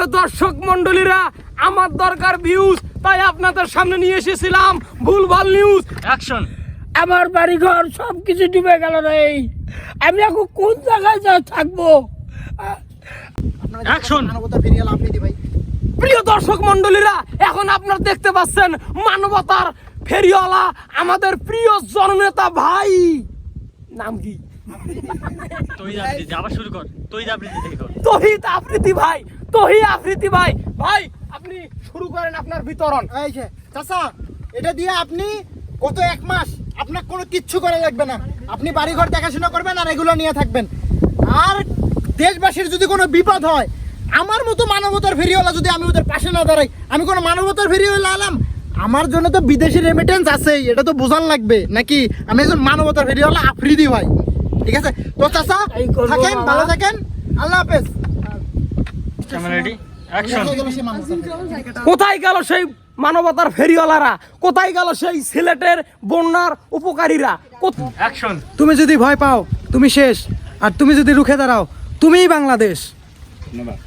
প্রিয় দর্শক মন্ডলীরা আমার দরকার ভিউজ তাই আপনাদের সামনে নিয়ে এসেছিলাম ভুলভাল নিউজ অ্যাকশন আমার বাড়ি ঘর সব কিছু ডুবে গেল রে। আমি এখন কোন জায়গায় যা থাকব? অ্যাকশন প্রিয় দর্শক মন্ডলীরা এখন আপনারা দেখতে পাচ্ছেন মানবতার ফেরিওয়ালা আমাদের প্রিয় জননেতা ভাই। নাম কি? তুই আবৃত্তি আবার শুরু কর। তুই আবৃত্তি কর। তহিদ আফ্রিদি ভাই। তহি আফ্রিদি ভাই। ভাই আপনি শুরু করেন আপনার বিতরণ। এই যে চাচা এটা দিয়ে আপনি গত এক মাস আপনার কোনো কিচ্ছু করা লাগবে না। আপনি বাড়িঘর দেখাশোনা করবেন আর এগুলো নিয়ে থাকবেন। আর দেশবাসীর যদি কোনো বিপদ হয় আমার মতো মানবতার ফেরিওয়ালা যদি আমি ওদের পাশে না দাঁড়াই আমি কোনো মানবতার ফেরিওয়ালা আলাম আমার জন্য তো বিদেশি রেমিটেন্স আছেই এটা তো বোঝান লাগবে। নাকি আমি একজন মানবতার ফেরিওয়ালা আফ্রিদি ভাই? ঠিক আছে? তো চাচা থাকেন ভালো থাকেন। আল্লাহ হাফেজ ক্যামেরা রেডি অ্যাকশন সেই মানবতার কোথায় গেল সেই মানবতার ফেরিওয়ালারা? কোথায় গেল সেই সিলেটের বন্যার উপকারীরা? তুমি যদি ভয় পাও তুমি শেষ। আর তুমি যদি রুখে দাঁড়াও তুমিই বাংলাদেশ। ধন্যবাদ।